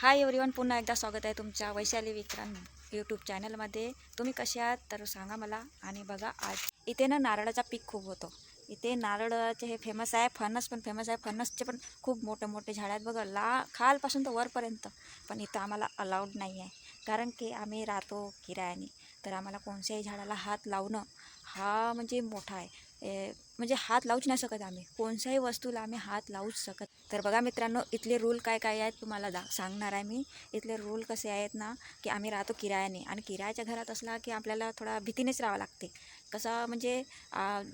Hi everyone पुन्हा एकदा स्वागत आहे तुमच्या वैशाली विक्रांत यूट्यूब चॅनलमध्ये तुम्ही कसे आहात? तर सांगा मला. आणि बघा आज इथे ना नारळाचा पीक खूप होतो. इथे नारळाचे हे फेमस आहे फणस पण फेमस आहे. फणसचे पण खूप मोठे मोठे झाड आहेत. बघा ला खालपासून तर वरपर्यंत. पण इथं आम्हाला अलाउड नाही आहे कारण की आम्ही राहतो किरायाने. तर आम्हाला कोणत्याही झाडाला हात लावणं हा म्हणजे मोठा आहे. ए, म्हणजे हात लावूच नाही शकत आम्ही. कोणत्याही वस्तूला आम्ही हात लावूच शकत तर बघा मित्रांनो इथले रूल काय काय आहेत तुम्हाला दा सांगणार आहे मी. इथले रूल कसे आहेत ना की आम्ही राहतो किरायाने. आणि किरायाच्या घरात असला की आपल्याला थोडा भीतीनेच राहावं लागते. कसं म्हणजे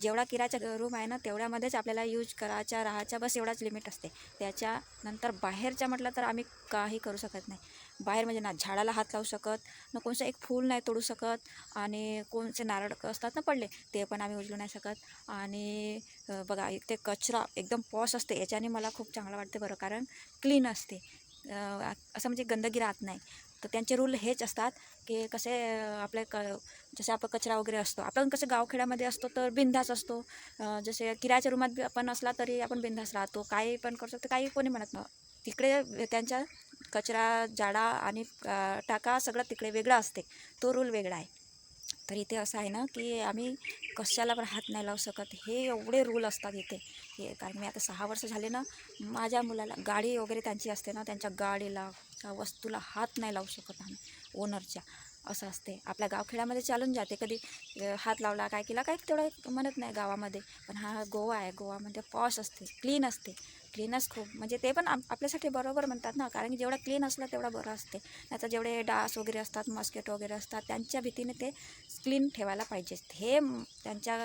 जेवढा किरायाचा रूम आहे ना तेवढ्यामध्येच आपल्याला यूज करायच्या राहायच्या बस एवढाच लिमिट असते. त्याच्यानंतर बाहेरच्या म्हटलं तर आम्ही काही करू शकत नाही. बाहेर म्हणजे ना झाडाला हात लावू शकत ना कोणचं एक फूल नाही तोडू शकत आणि कोणचे नारळ असतात ना पडले ते पण आम्ही उचलू नाही शकत. आणि बघा ते कचरा एकदम पॉश असते याच्याने मला खूप चांगलं वाटते बरं कारण क्लीन असते. असं म्हणजे गंदगी राहत नाही. तर त्यांचे रूल हेच असतात की कसे आपले क जसे आपण कचरा वगैरे असतो आपण कसं गावखेड्यामध्ये असतो तर बिंधास असतो. जसे किरायाच्या रूमात बी आपण असला तरी आपण बिंधास राहतो काही पण करू शकतो काही कोणी म्हणत नाही. तिकडे त्यांच्या कचरा जाडा आणि टाका सगळं तिकडे वेगळं असते तो रूल वेगळा आहे. तर इथे असं आहे ना की आम्ही कशाला पण हात नाही लावू शकत. हे एवढे रूल असतात इथे. हे कारण मी आता सहा वर्ष झाले ना माझ्या मुलाला गाडी वगैरे त्यांची असते ना त्यांच्या गाडीला त्या वस्तूला हात नाही लावू शकत आम्ही ओनरच्या असं असते. आपल्या गावखेड्यामध्ये चालून जाते. कधी हात लावला काय केला काय तेवढं म्हणत नाही गावामध्ये. पण हा गोवा आहे. गोवामध्ये पॉश असते. क्लीन असते. क्लीनच खूप. म्हणजे ते पण आप आपल्यासाठी बरोबर म्हणतात ना. कारण की जेवढं क्लीन असलं तेवढं बरं असते. नाहीतर जेवढे डास वगैरे असतात मस्किटो वगैरे असतात त्यांच्या भीतीने ते क्लीन ठेवायला पाहिजे. हे त्यांच्या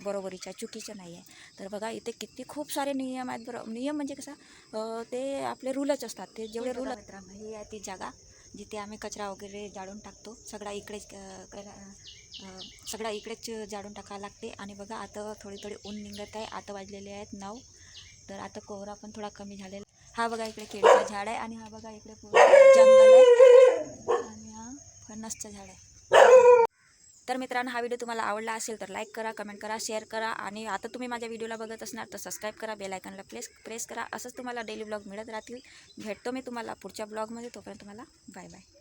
बरोबरीच्या चुकीचं नाही आहे. तर बघा इथे किती खूप सारे नियम आहेत. बरं नियम म्हणजे कसं ते आपले रूलच असतात. ते जेवढे रूल मित्रांनो ही आहे ती जागा. जिथे आम्ही कचरा वगैरे जाळून टाकतो सगळा इकडेच सगळा इकडेच जाळून टाकावं लागते. आणि बघा आता थोडी थोडी ऊन निघत आहे. आता वाजलेले आहेत नऊ. तर आता कोहरा पण थोडा कमी झालेला हा बघा इकडे केळीचं झाड आहे. आणि हा बघा इकडे जंगल आहे. आणि हा फणसचं झाड आहे. तर मित्रांनो हा व्हिडिओ तुम्हाला आवडला असेल तर लाईक करा कमेंट करा शेअर करा आणि आता तुम्ही माझ्या व्हिडिओला बघत असणार तर सबस्क्राईब करा बेलायकनला प्लेस प्रेस करा. असंच तुम्हाला डेली ब्लॉग मिळत राहतील. भेटतो मी तुम्हाला पुढच्या ब्लॉगमध्ये तोपर्यंत तुम्हाला बाय बाय